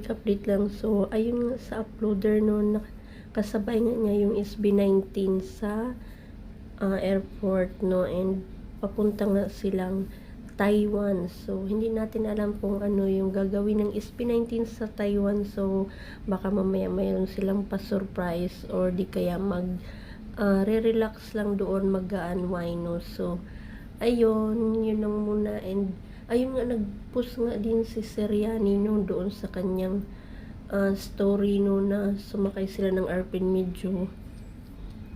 update lang. So, ayun sa uploader noon, kasabay nga niya yung SB19 sa ah, airport, no? And papunta nga silang Taiwan. So, hindi natin alam kung ano yung gagawin ng SB19 sa Taiwan. So, baka mamaya mayroon silang pa-surprise or di kaya mag ah, re-relax lang doon, mag-unwind, no? So, ayun, yun lang muna. And, ayun nga, nag-post nga din si Seriani no, doon sa kanyang ah, story no, na sumakay sila ng RP medyo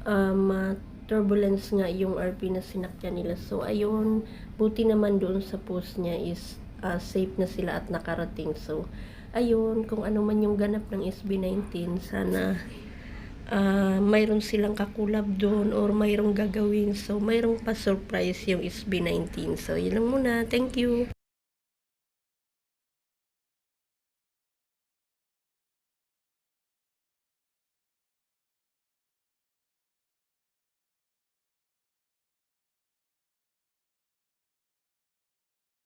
um, ah, turbulence nga yung RP na sinakyan nila. So, ayun, buti naman doon sa post niya is ah, safe na sila at nakarating. So, ayun, kung ano man yung ganap ng SB19, sana ah mayroon silang kakulab doon or mayroong gagawin. So, mayroong pa surprise yung SB19. So, yun lang muna. Thank you.